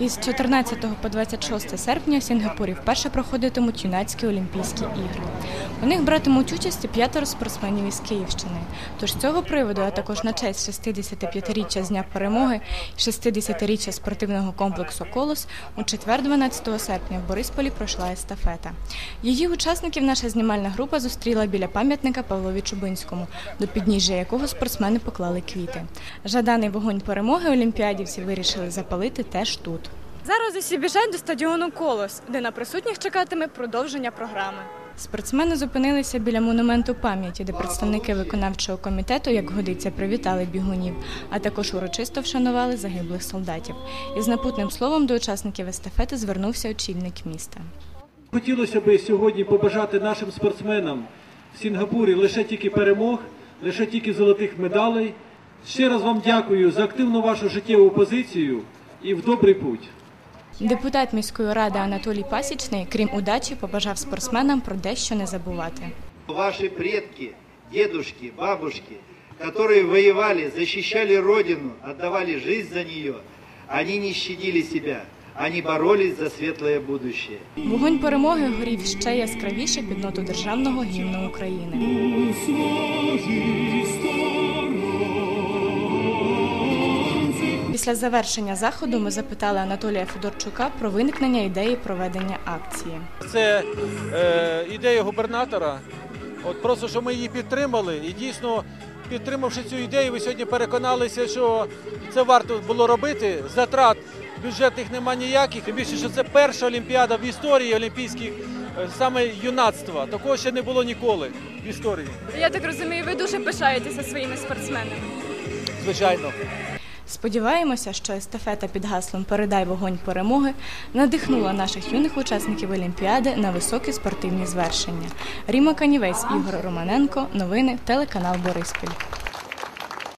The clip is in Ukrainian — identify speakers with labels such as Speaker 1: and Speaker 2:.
Speaker 1: Із 14 по 26 серпня в Сінгапурі вперше проходитимуть юнацькі Олімпійські ігри. У них братимуть участь п'ятеро спортсменів із Київщини. Тож з цього приводу, а також на честь 65-річчя з дня перемоги і 60-річчя спортивного комплексу Колос у четвер, 12 серпня, в Борисполі пройшла естафета. Її учасників наша знімальна група зустріла біля пам'ятника Павлові Чубинському, до підніжжя якого спортсмени поклали квіти. Жаданий вогонь перемоги олімпіадівці вирішили запалити теж тут. Зараз усі біжать до стадіону Колос, де на присутніх чекатиме продовження програми. Спортсмени зупинилися біля монументу пам'яті, де представники виконавчого комітету, як годиться, привітали бігунів, а також урочисто вшанували загиблих солдатів. Із напутним словом до учасників естафети звернувся очільник міста.
Speaker 2: Хотілося б сьогодні побажати нашим спортсменам в Сінгапурі лише тільки перемог, лише тільки золотих медалей. Ще раз вам дякую за активну вашу життєву позицію і в добрий путь.
Speaker 1: Депутат міської ради Анатолій Пасічний, крім удачі, побажав спортсменам про дещо не забувати.
Speaker 3: Ваши предки, дедушки, бабушки, которые воевали, защищали Родину, отдавали жизнь за нее, они не щадили себя, они боролись за светлое будущее.
Speaker 1: Вогонь перемоги горів ще яскравіше під ноту державного гімну України. Після завершення заходу ми запитали Анатолія Федорчука про виникнення ідеї проведення акції.
Speaker 4: Це е, ідея губернатора. От просто що ми її підтримали, і дійсно, підтримавши цю ідею, ви сьогодні переконалися, що це варто було робити. Затрат бюджетних нема ніяких. Тим більше, що це перша олімпіада в історії олімпійських е, саме юнацтва. Такого ще не було ніколи в історії.
Speaker 5: Я так розумію, ви дуже пишаєтеся своїми спортсменами.
Speaker 4: Звичайно.
Speaker 1: Сподіваємося, що естафета під гаслом Передай вогонь перемоги надихнула наших юних учасників Олімпіади на високі спортивні звершення. Ріма Канівець, Ігор Романенко, новини, телеканал Бориспіль.